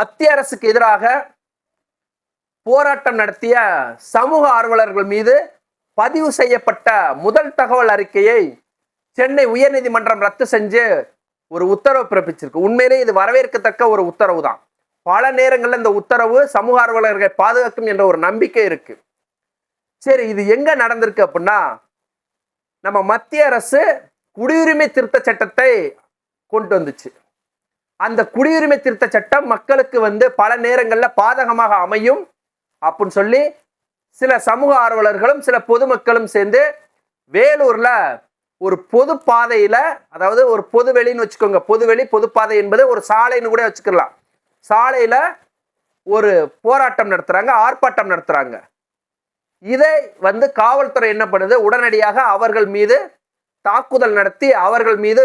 மத்திய அரசுக்கு எதிராக போராட்டம் நடத்திய சமூக ஆர்வலர்கள் மீது பதிவு செய்யப்பட்ட முதல் தகவல் அறிக்கையை சென்னை உயர்நீதிமன்றம் ரத்து செஞ்சு ஒரு உத்தரவு பிறப்பிச்சிருக்கு. உண்மையிலே இது வரவேற்கத்தக்க ஒரு உத்தரவு தான் பல நேரங்களில் இந்த உத்தரவு சமூக ஆர்வலர்களை பாதுகாக்கும் என்ற ஒரு நம்பிக்கை இருக்கு. சரி இது எங்க நடந்திருக்கு அப்படின்னா நம்ம மத்திய அரசு குடியுரிமை திருத்த சட்டத்தை கொண்டு வந்துச்சு. அந்த குடியுரிமை திருத்த சட்டம் மக்களுக்கு வந்து பல நேரங்களில் பாதகமாக அமையும் அப்படின்னு சொல்லி சில சமூக ஆர்வலர்களும் சில பொதுமக்களும் சேர்ந்து வேலூரில் ஒரு பொது பாதையில் அதாவது ஒரு பொதுவெளின்னு வச்சுக்கோங்க. பொதுவெளி பொதுப்பாதை என்பது ஒரு சாலைன்னு கூட வச்சுக்கலாம். சாலையில் ஒரு போராட்டம் நடத்துகிறாங்க ஆர்ப்பாட்டம் நடத்துகிறாங்க இதை வந்து காவல்துறை என்ன பண்ணுது? உடனடியாக அவர்கள் மீது தாக்குதல் நடத்தி அவர்கள் மீது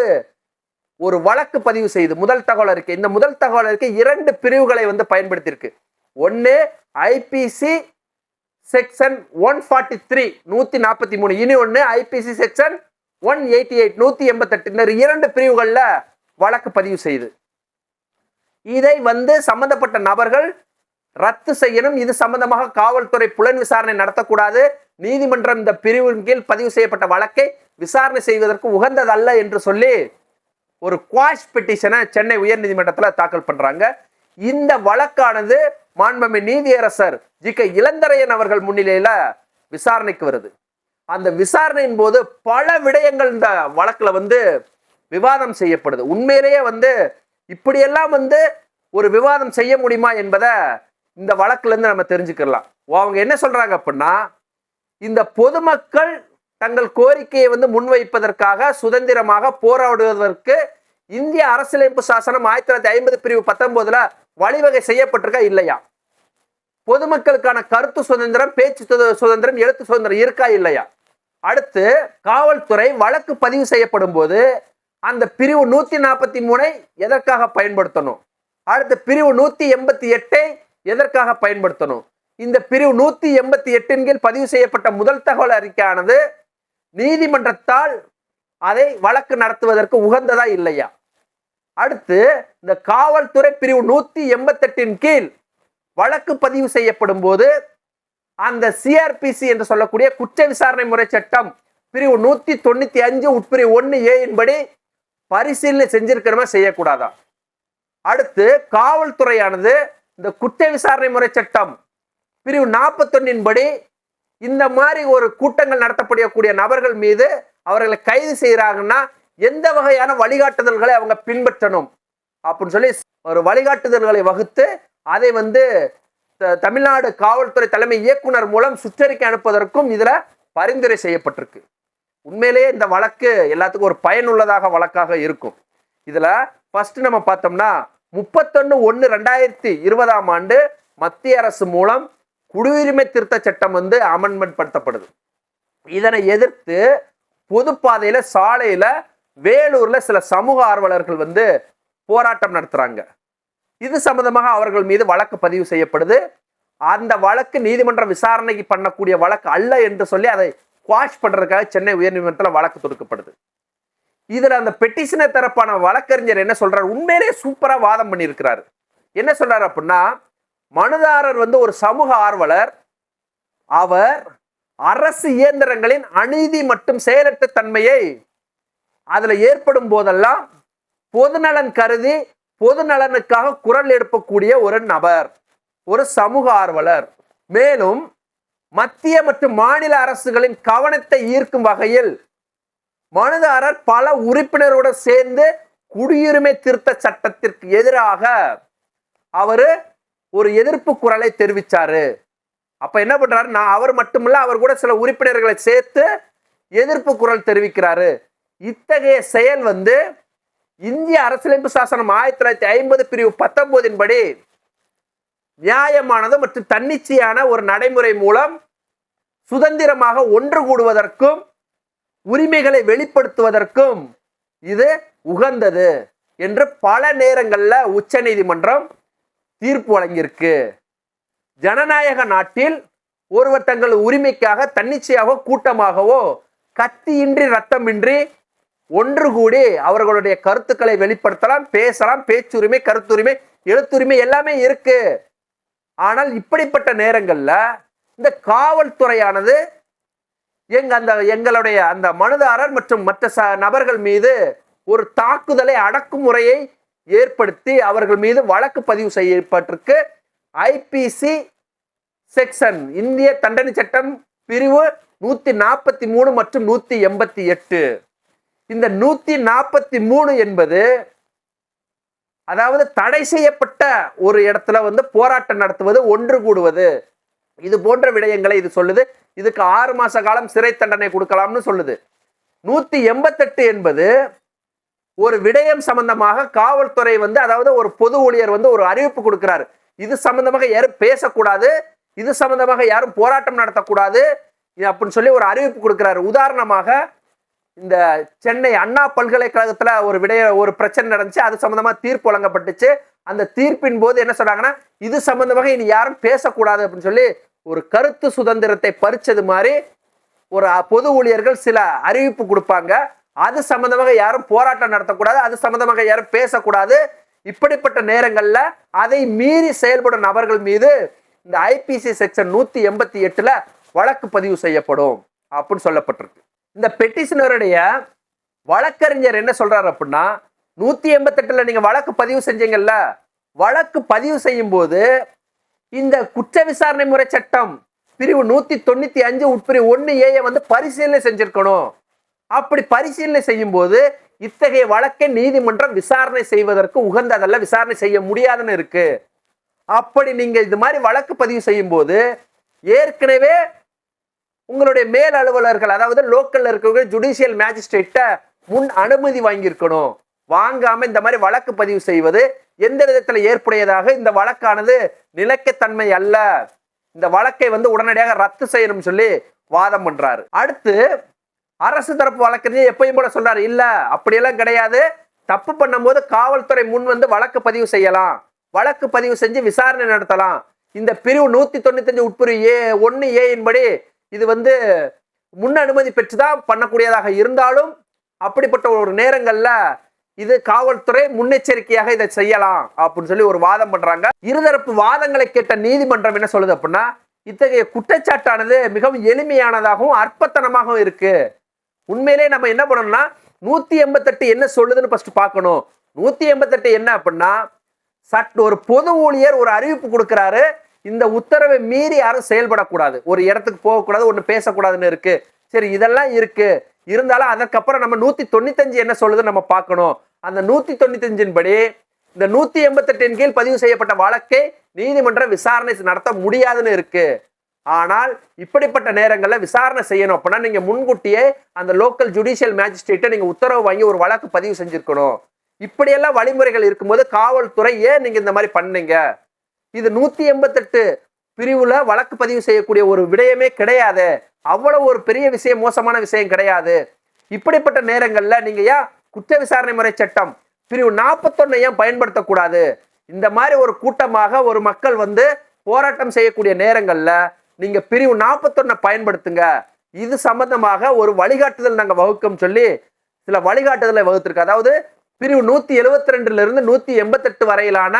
ஒரு வழக்கு பதிவு செய்து முதல் தகவல் அறிக்கை. இந்த முதல் தகவல் அறிக்கை இரண்டு பிரிவுகளை வந்து பயன்படுத்தியிருக்கு. ஒன்று IPC section one forty three நூற்றி நாற்பத்தி மூணு. இனி ஒன்று IPC section one eighty eight நூற்றி எண்பத்தெட்டு. இரண்டு பிரிவுகளில் வழக்கு பதிவு செய்து. இதை வந்து சம்பந்தப்பட்ட நபர்கள் ரத்து செய்யணும். இது சம்பந்தமாக காவல்துறை புலன் விசாரணை நடத்தக்கூடாது. நீதிமன்றம் இந்த பிரிவின் கீழ் பதிவு செய்யப்பட்ட வழக்கை விசாரணை செய்வதற்கு உகந்ததல்ல என்று சொல்லி ஒரு குவாஷ் பெட்டிஷனை சென்னை உயர்நீதிமன்றத்தில் தாக்கல் பண்ணுறாங்க இந்த வழக்கானது மாண்புமை நீதியரசர் ஜி கே இளந்தரையன் அவர்கள் முன்னிலையில் விசாரணைக்கு வருது. அந்த விசாரணையின் போது பல விடயங்கள் இந்த வழக்கில் வந்து விவாதம் செய்யப்படுது. உண்மையிலேயே வந்து இப்படியெல்லாம் வந்து ஒரு விவாதம் செய்ய முடியுமா என்பதை இந்த வழக்குல இருந்து நம்ம தெரிஞ்சுக்கலாம் அவங்க என்ன சொல்கிறாங்க அப்படின்னா இந்த பொதுமக்கள் தங்கள் கோரிக்கையை வந்து முன்வைப்பதற்காக சுதந்திரமாக போராடுவதற்கு இந்திய அரசியலமைப்பு சாசனம் ஆயிரத்தி தொள்ளாயிரத்தி ஐம்பது பிரிவு பத்தொன்பதுல வழிவகை செய்யப்பட்டிருக்கா இல்லையா? பொதுமக்களுக்கான கருத்து சுதந்திரம் பேச்சு சுதந்திரம் எழுத்து சுதந்திரம் இருக்கா இல்லையா? அடுத்து காவல்துறை வழக்கு பதிவு செய்யப்படும் போது அந்த பிரிவு நூத்தி நாற்பத்தி மூணை எதற்காக பயன்படுத்தணும்? அடுத்த பிரிவு நூத்தி எண்பத்தி எட்டை எதற்காக பயன்படுத்தணும்? இந்த பிரிவு நூத்தி எண்பத்தி எட்டின் கீழ் பதிவு செய்யப்பட்ட முதல் தகவல் அறிக்கையானது நீதிமன்றத்தால் அதை வழக்கு நடத்துவதற்கு உகந்ததா இல்லையா? அடுத்து இந்த காவல்துறை பிரிவு நூத்தி எண்பத்தெட்டின் கீழ் வழக்கு பதிவு செய்யப்படும் போது அந்த சிஆர்பிசி என்று சொல்லக்கூடிய குற்ற விசாரணை முறை சட்டம் பிரிவு நூத்தி தொண்ணூத்தி அஞ்சு உட்பிரிவு ஒன்னு ஏயின் படி பரிசீலனை செஞ்சிருக்கிறோமா செய்யக்கூடாதா? அடுத்து காவல்துறையானது இந்த குற்ற விசாரணை முறை சட்டம் பிரிவு நாற்பத்தொன்னின் படி இந்த மாதிரி ஒரு கூட்டங்கள் நடத்தப்படக்கூடிய நபர்கள் மீது அவர்களை கைது செய்கிறாங்கன்னா எந்த வகையான வழிகாட்டுதல்களை அவங்க பின்பற்றணும்? அப்படின்னு சொல்லி ஒரு வழிகாட்டுதல்களை வகுத்து அதை வந்து த- தமிழ்நாடு காவல்துறை தலைமை இயக்குனர் மூலம் சுற்றறிக்கை அனுப்புவதற்கும் இதில் பரிந்துரை செய்யப்பட்டிருக்கு. உண்மையிலேயே இந்த வழக்கு எல்லாத்துக்கும் ஒரு பயனுள்ளதாக வழக்காக இருக்கும். இதில் ஃபஸ்ட்டு நம்ம பார்த்தோம்னா முப்பத்தொன்று ஒன்று ரெண்டாயிரத்தி இருபதாம் ஆண்டு மத்திய அரசு மூலம் குடியுரிமை திருத்த சட்டம் வந்து அமெண்ட்மெண்ட் படுத்தப்படுது. இதனை எதிர்த்து பொதுப்பாதையில சாலையில வேலூர்ல சில சமூக ஆர்வலர்கள் வந்து போராட்டம் நடத்துறாங்க. இது சம்பந்தமாக அவர்கள் மீது வழக்கு பதிவு செய்யப்படுது. அந்த வழக்கு நீதிமன்றம் விசாரணைக்கு பண்ணக்கூடிய வழக்கு அல்ல என்று சொல்லி அதை குவாஷ் பண்றதுக்காக சென்னை உயர்நீதிமன்றத்தில் வழக்கு தொடுக்கப்படுது. இதுல அந்த பெட்டிஷனர் தரப்பான வழக்கறிஞர் என்ன சொல்றாரு? உண்மையிலே சூப்பரா வாதம் பண்ணியிருக்கிறாரு. என்ன சொல்றாரு அப்படின்னா மனுதாரர் வந்து ஒரு சமூக ஆர்வலர். அவர் அரசு இயந்திரங்களின் அநீதி மற்றும் செயலற்ற தன்மையை அதில் ஏற்படும் போதெல்லாம் பொதுநலன் கருதி பொது நலனுக்காக குரல் எழுப்பக்கூடிய ஒரு நபர் ஒரு சமூக ஆர்வலர். மேலும் மத்திய மற்றும் மாநில அரசுகளின் கவனத்தை ஈர்க்கும் வகையில் மனுதாரர் பல உறுப்பினருடன் சேர்ந்து குடியுரிமை திருத்த சட்டத்திற்கு எதிராக அவர் ஒரு எதிர்ப்பு குரலை தெரிவித்தார் அப்போ என்ன பண்ணுறாரு நான் அவர் மட்டுமில்ல அவர் கூட சில உறுப்பினர்களை சேர்த்து எதிர்ப்பு குரல் தெரிவிக்கிறாரு. இத்தகைய செயல் வந்து இந்திய அரசியலமைப்பு சாசனம் ஆயிரத்தி தொள்ளாயிரத்தி ஐம்பது பிரிவு பத்தொன்பதின் படி நியாயமானது மற்றும் தன்னிச்சையான ஒரு நடைமுறை மூலம் சுதந்திரமாக ஒன்று கூடுவதற்கும் உரிமைகளை வெளிப்படுத்துவதற்கும் இது உகந்தது என்று பல நேரங்களில் உச்சநீதிமன்றம் தீர்ப்பு வழங்கியிருக்கு. ஜனநாயக நாட்டில் ஒருவர் தங்கள் உரிமைக்காக தன்னிச்சையாக கூட்டமாகவோ கத்தியின்றி ரத்தமின்றி ஒன்று கூடி அவர்களுடைய கருத்துக்களை வெளிப்படுத்தலாம் பேசலாம் பேச்சுரிமை கருத்துரிமை எழுத்துரிமை எல்லாமே இருக்கு. ஆனால் இப்படிப்பட்ட நேரங்களில் இந்த காவல்துறையானது எங்க அந்த எங்களுடைய அந்த மனுதாரர் மற்றும் மற்ற ச நபர்கள் மீது ஒரு தாக்குதலை அடக்குமுறையை ஏற்படுத்தி அவர்கள் மீது வழக்கு பதிவு செய்யப்பட்டிருக்கு. ஐபிசி செக்ஷன் இந்திய தண்டனை சட்டம் பிரிவு நூத்தி நாற்பத்தி மூணு மற்றும் நூத்தி எண்பத்தி எட்டு இந்த நூத்தி நாற்பத்தி மூணு என்பது அதாவது தடை செய்யப்பட்ட ஒரு இடத்துல வந்து போராட்டம் நடத்துவது ஒன்று கூடுவது. இது போன்ற விடயங்களை இது சொல்லுது. இதுக்கு ஆறு மாச காலம் சிறை தண்டனை கொடுக்கலாம்னு சொல்லுது. நூத்தி எண்பத்தெட்டு என்பது ஒரு விடயம் சம்பந்தமாக காவல்துறை வந்து அதாவது ஒரு பொது ஊழியர் வந்து ஒரு அறிவிப்பு கொடுக்கிறாரு. இது சம்பந்தமாக யாரும் பேசக்கூடாது. இது சம்பந்தமாக யாரும் போராட்டம் நடத்தக்கூடாது. அப்படின்னு சொல்லி ஒரு அறிவிப்பு கொடுக்கிறாரு. உதாரணமாக இந்த சென்னை அண்ணா பல்கலைக்கழகத்தில் ஒரு விடய ஒரு பிரச்சனை நடந்துச்சு. அது சம்மந்தமாக தீர்ப்பு வழங்கப்பட்டுச்சு. அந்த தீர்ப்பின் போது என்ன சொல்கிறாங்கன்னா இது சம்பந்தமாக இனி யாரும் பேசக்கூடாது அப்படின்னு சொல்லி ஒரு கருத்து சுதந்திரத்தை பறிச்சது மாதிரி ஒரு பொது ஊழியர்கள் சில அறிவிப்பு கொடுப்பாங்க. அது சம்பந்தமாக யாரும் போராட்டம் நடத்தக்கூடாது அது சம்பந்தமாக யாரும் பேசக்கூடாது. இப்படிப்பட்ட நேரங்களில் அதை மீறி செயல்படும் நபர்கள் மீது இந்த ஐபிசி செக்ஷன் நூற்றி எண்பத்தி எட்டில் வழக்கு பதிவு செய்யப்படும் அப்படின்னு சொல்லப்பட்டிருக்கு. இந்த பெட்டிஷனருடைய வழக்கறிஞர் என்ன சொல்கிறார் அப்படின்னா நூற்றி எண்பத்தெட்டில் நீங்கள் வழக்கு பதிவு செஞ்சீங்கல்ல வழக்கு பதிவு செய்யும் போது இந்த குற்ற விசாரணை முறை சட்டம் பிரிவு நூற்றி தொண்ணூற்றி அஞ்சு உட்பிரிவு ஒன்று ஏய வந்து பரிசீலனை செஞ்சுருக்கணும். அப்படி பரிசீலனை செய்யும் போது இத்தகைய வழக்கை நீதிமன்றம் விசாரணை செய்வதற்கு உகந்ததல்ல விசாரணை செய்ய முடியாதுன்னு இருக்கு. அப்படி நீங்க இது மாதிரி வழக்கு பதிவு செய்யும் போது ஏற்கனவே உங்களுடைய மேல் அலுவலர்கள் அதாவது லோக்கல்ல இருக்கிறவங்க ஜுடிஷியல் மேஜிஸ்ட்ரேட்ட முன் அனுமதி வாங்கியிருக்கணும். வாங்காம இந்த மாதிரி வழக்கு பதிவு செய்வது எந்த விதத்துல ஏற்புடையதாக? இந்த வழக்கானது நிலைக்கத்தன்மை அல்ல. இந்த வழக்கை வந்து உடனடியாக ரத்து செய்யணும்னு சொல்லி வாதம் பண்றாரு. அடுத்து அரசு தரப்பு வழக்கறிஞர் எப்பயும் போல சொல்றாரு இல்ல அப்படியெல்லாம் கிடையாது. தப்பு பண்ணும்போது காவல்துறை முன் வந்து வழக்கு பதிவு செய்யலாம். வழக்கு பதிவு செஞ்சு விசாரணை நடத்தலாம். இந்த பிரிவு நூத்தி தொண்ணூத்தஞ்சு உட்பிரிவு ஏ ஒன்னு ஏயின் படி இது வந்து முன் அனுமதி பெற்றுதான் பண்ணக்கூடியதாக இருந்தாலும் அப்படிப்பட்ட ஒரு நேரங்கள்ல இது காவல்துறை முன்னெச்சரிக்கையாக இதை செய்யலாம் அப்படின்னு சொல்லி ஒரு வாதம் பண்றாங்க. இருதரப்பு வாதங்களை கேட்ட நீதிமன்றம் என்ன சொல்லுது அப்படின்னா இத்தகைய குற்றச்சாட்டானது மிகவும் எளிமையானதாகவும் அற்பத்தனமாகவும் இருக்கு. உண்மையிலே நம்ம என்ன பண்ணணும்னா நூத்தி எண்பத்தெட்டு என்ன சொல்லுதுன்னு ஃபர்ஸ்ட் பார்க்கணும். நூத்தி எண்பத்தெட்டு என்ன அப்படின்னா சட் ஒரு பொது ஊழியர் ஒரு அறிவிப்பு கொடுக்கிறாரு இந்த உத்தரவை மீறி யாரும் செயல்படக்கூடாது. ஒரு இடத்துக்கு போகக்கூடாது ஒன்று பேசக்கூடாதுன்னு இருக்கு. சரி இதெல்லாம் இருக்கு. இருந்தாலும் அதற்கப்புறம் நம்ம நூத்தி தொண்ணூத்தஞ்சு என்ன சொல்லுதுன்னு நம்ம பார்க்கணும். அந்த நூத்தி தொண்ணூத்தஞ்சின் படி இந்த நூத்தி எண்பத்தெட்டின் கீழ் பதிவு செய்யப்பட்ட வழக்கை நீதிமன்றம் விசாரணை நடத்த முடியாதுன்னு இருக்கு. ஆனால் இப்படிப்பட்ட நேரங்களில் விசாரணை செய்யணும் அப்படின்னா நீங்கள் முன்கூட்டியே அந்த லோக்கல் ஜுடிஷியல் மேஜிஸ்ட்ரேட்டை நீங்கள் உத்தரவு வாங்கி ஒரு வழக்கு பதிவு செஞ்சுருக்கணும். இப்படியெல்லாம் வழிமுறைகள் இருக்கும்போது காவல்துறை ஏன் நீங்கள் இந்த மாதிரி பண்ணீங்க? இது நூற்றி எண்பத்தெட்டு பிரிவில் வழக்கு பதிவு செய்யக்கூடிய ஒரு விடயமே கிடையாது. அவ்வளோ ஒரு பெரிய விஷயம் மோசமான விஷயம் கிடையாது. இப்படிப்பட்ட நேரங்களில் நீங்கள் ஏன் குற்ற விசாரணை முறை சட்டம் பிரிவு நாற்பத்தொன்னு ஏன் பயன்படுத்தக்கூடாது? இந்த மாதிரி ஒரு கூட்டமாக ஒரு மக்கள் வந்து போராட்டம் செய்யக்கூடிய நேரங்களில் நீங்க பிரிவு நாற்பத்தொன்னை பயன்படுத்துங்க. இது சம்பந்தமாக ஒரு வழிகாட்டுதல் நாங்கள் வகுக்கும் சொல்லி சில வழிகாட்டுதலை வகுத்திருக்கு. அதாவது பிரிவு நூத்தி எழுபத்தி ரெண்டுல இருந்து நூத்தி எண்பத்தெட்டு வரையிலான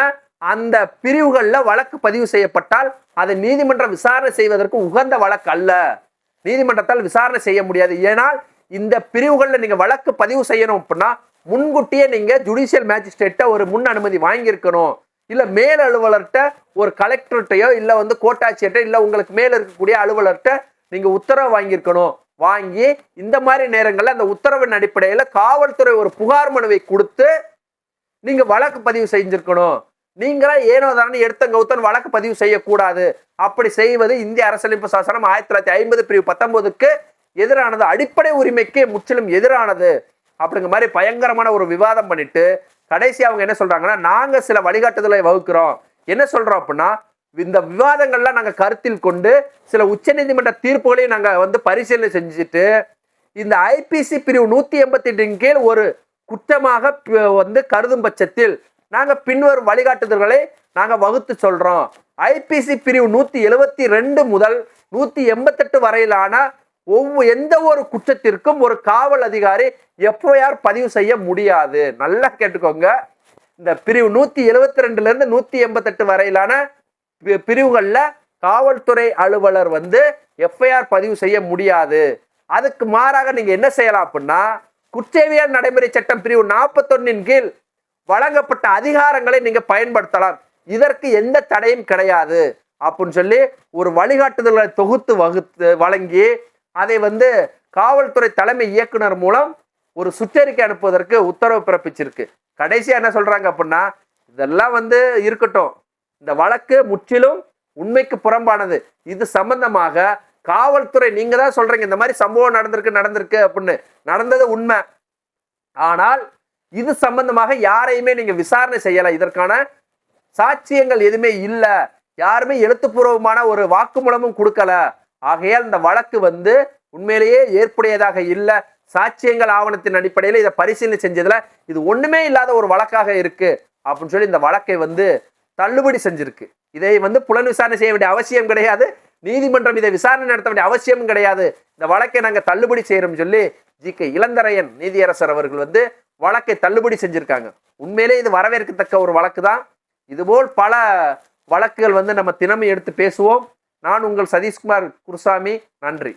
அந்த பிரிவுகளில் வழக்கு பதிவு செய்யப்பட்டால் அதை நீதிமன்றம் விசாரணை செய்வதற்கு உகந்த வழக்கு அல்ல. நீதிமன்றத்தால் விசாரணை செய்ய முடியாது. ஏனால் இந்த பிரிவுகளில் நீங்கள் வழக்கு பதிவு செய்யணும் அப்படின்னா முன்கூட்டியே நீங்கள் ஜுடிஷியல் மேஜிஸ்ட்ரேட்டை ஒரு முன் அனுமதி வாங்கியிருக்கணும். இல்லை மேல் அலுவலர்கிட்ட ஒரு கலெக்டர்கிட்டையோ இல்லை வந்து கோட்டாட்சியர்கிட்ட இல்லை உங்களுக்கு மேலே இருக்கக்கூடிய அலுவலர்கிட்ட நீங்கள் உத்தரவு வாங்கியிருக்கணும். வாங்கி இந்த மாதிரி நேரங்களில் அந்த உத்தரவின் அடிப்படையில் காவல்துறை ஒரு புகார் மனுவை கொடுத்து நீங்கள் வழக்கு பதிவு செஞ்சுருக்கணும். நீங்களா ஏனோ தானே எடுத்த கௌத்தன் வழக்கு பதிவு செய்யக்கூடாது. அப்படி செய்வது இந்திய அரசியலமைப்பு சாசனம் ஆயிரத்தி தொள்ளாயிரத்தி ஐம்பது பிரிவு பத்தொன்பதுக்கு எதிரானது. அடிப்படை உரிமைக்கு முற்றிலும் எதிரானது. அப்படிங்கிற மாதிரி பயங்கரமான ஒரு விவாதம் பண்ணிட்டு கடைசி அவங்க என்ன சொல்றாங்கன்னா நாங்க சில வழிகாட்டுதலை வகுக்கிறோம். என்ன சொல்றோம் அப்படின்னா இந்த விவாதங்கள்லாம் நாங்கள் கருத்தில் கொண்டு சில உச்சநீதிமன்ற தீர்ப்புகளையும் நாங்கள் வந்து பரிசீலனை செஞ்சுட்டு இந்த ஐபிசி பிரிவு நூற்றி எண்பத்தி எட்டின் கீழ் ஒரு குற்றமாக வந்து கருதும் பட்சத்தில் நாங்கள் பின்வரும் வழிகாட்டுதல்களை நாங்கள் வகுத்து சொல்கிறோம் ஐபிசி பிரிவு நூற்றி எழுபத்தி ரெண்டு முதல் நூற்றி எண்பத்தெட்டு வரையிலான ஒவ்வொரு எந்த ஒரு குற்றத்திற்கும் ஒரு காவல் அதிகாரி எஃப்ஐஆர் பதிவு செய்ய முடியாது. நல்லா கேட்டுக்கோங்க. இந்த பிரிவு நூத்தி எழுபத்தி ரெண்டுல இருந்து நூத்தி எண்பத்தெட்டு வரையிலான பி- பிரிவுகள்ல காவல்துறை அலுவலர் வந்து எஃப்ஐஆர் பதிவு செய்ய முடியாது. அதுக்கு மாறாக நீங்க என்ன செய்யலாம் அப்படின்னா குற்றவியல் நடைமுறை சட்டம் பிரிவு நாற்பத்தொன்னின் கீழ் வழங்கப்பட்ட அதிகாரங்களை நீங்க பயன்படுத்தலாம். இதற்கு எந்த தடையும் கிடையாது. அப்படின்னு சொல்லி ஒரு வழிகாட்டுதல்களை தொகுத்து வகுத்து வழங்கி அதை வந்து காவல்துறை தலைமை இயக்குனர் மூலம் ஒரு சுற்றறிக்கை அனுப்புவதற்கு உத்தரவு பிறப்பிச்சிருக்கு. கடைசியாக என்ன சொல்கிறாங்க அப்படின்னா இதெல்லாம் வந்து இருக்கட்டும். இந்த வழக்கு முற்றிலும் உண்மைக்கு புறம்பானது. இது சம்பந்தமாக காவல்துறை நீங்கள் தான் சொல்கிறீங்க இந்த மாதிரி சம்பவம் நடந்திருக்கு நடந்திருக்கு அப்படின்னு. நடந்தது உண்மை. ஆனால் இது சம்பந்தமாக யாரையுமே நீங்கள் விசாரணை செய்யலை. இதற்கான சாட்சியங்கள் எதுவுமே இல்லை. யாருமே எழுத்துப்பூர்வமான ஒரு வாக்குமூலமும் கொடுக்கல. ஆகையால் இந்த வழக்கு வந்து உண்மையிலேயே ஏற்புடையதாக இல்லை. சாட்சியங்கள் ஆவணத்தின் அடிப்படையில் இதை பரிசீலனை செஞ்சதுல இது ஒண்ணுமே இல்லாத ஒரு வழக்காக இருக்கு. அப்படின்னு சொல்லி இந்த வழக்கை வந்து தள்ளுபடி செஞ்சிருக்கு. இதை வந்து புலன் விசாரணை செய்ய வேண்டிய அவசியம் கிடையாது. நீதிமன்றம் இதை விசாரணை நடத்த வேண்டிய அவசியமும் கிடையாது. இந்த வழக்கை நாங்கள் தள்ளுபடி செய்யறோம் சொல்லி ஜி. கே. இளந்தரையன் நீதியரசர் அவர்கள் வந்து வழக்கை தள்ளுபடி செஞ்சிருக்காங்க. உண்மையிலே இது வரவேற்கத்தக்க ஒரு வழக்கு தான் இதுபோல் பல வழக்குகள் வந்து நம்ம தினமும் எடுத்து பேசுவோம். நான் உங்கள் சதீஷ்குமார் குருசாமி. நன்றி.